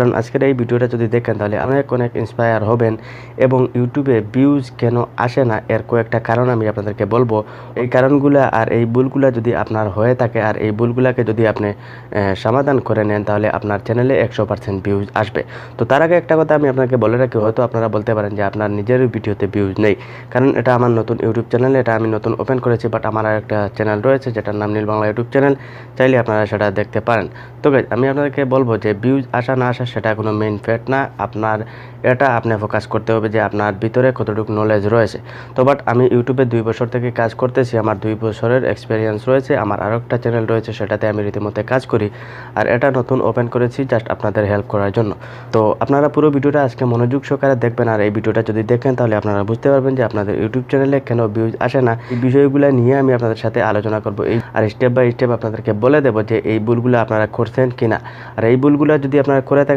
কারণ আজকের এই ভিডিওটা যদি দেখেন, তাহলে অনেক অনেক ইন্সপায়ার হবেন এবং ইউটিউবে ভিউজ কেন আসে না, এর কয়েকটা কারণ আমি আপনাদেরকে বলব। এই কারণগুলো আর এই ভুলগুলো যদি আপনার হয়ে থাকে আর এই ভুলগুলোকে যদি আপনি সমাধান করে নেন, তাহলে আপনার চ্যানেলে একশো পার্সেন্ট ভিউজ আসবে। তো তার আগে একটা কথা আমি আপনাকে বলে রাখি, হয়তো আপনারা বলতে পারেন যে আপনার নিজের ভিডিওতে ভিউজ নেই। কারণ এটা আমার নতুন ইউটিউব চ্যানেল এটা আমি নতুন ওপেন করেছি বাট আমার একটা চ্যানেল রয়েছে, যেটার নাম নীল বাংলা ইউটিউব চ্যানেল চাইলে আপনারা সেটা দেখতে পারেন। তো আমি আপনাদেরকে বলব যে ভিউজ আসা না আসা সেটা কোনো মেইন ফ্যাক্ট না। আপনার এটা আপনি ফোকাস করতে হবে যে আপনার ভিতরে কতটুকু নলেজ রয়েছে। তো বাট আমি ইউটিউবে দুই বছর থেকে কাজ করতেছি, আমার দুই বছরের এক্সপিরিয়েন্স রয়েছে, আমার আরও একটা চ্যানেল রয়েছে, সেটাতে আমি রীতিমতো কাজ করি। আর এটা নতুন ওপেন করেছি জাস্ট আপনাদের হেল্প করার জন্য। তো আপনারা পুরো ভিডিওটা আজকে মনোযোগ সহকারে দেখবেন, আর এই ভিডিওটা যদি দেখেন, তাহলে আপনারা বুঝতে পারবেন যে আপনাদের ইউটিউব চ্যানেলে কেন ভিউজ আসে না। এই বিষয়গুলো নিয়ে আমি আপনাদের সাথে আলোচনা করব। এই আর স্টেপ বাই স্টেপ আপনাদেরকে বলে দেবো যে এই ভুলগুলো আপনারা করছেন কিনা। আর এই ভুলগুলো যদি আপনারা করে থাকেন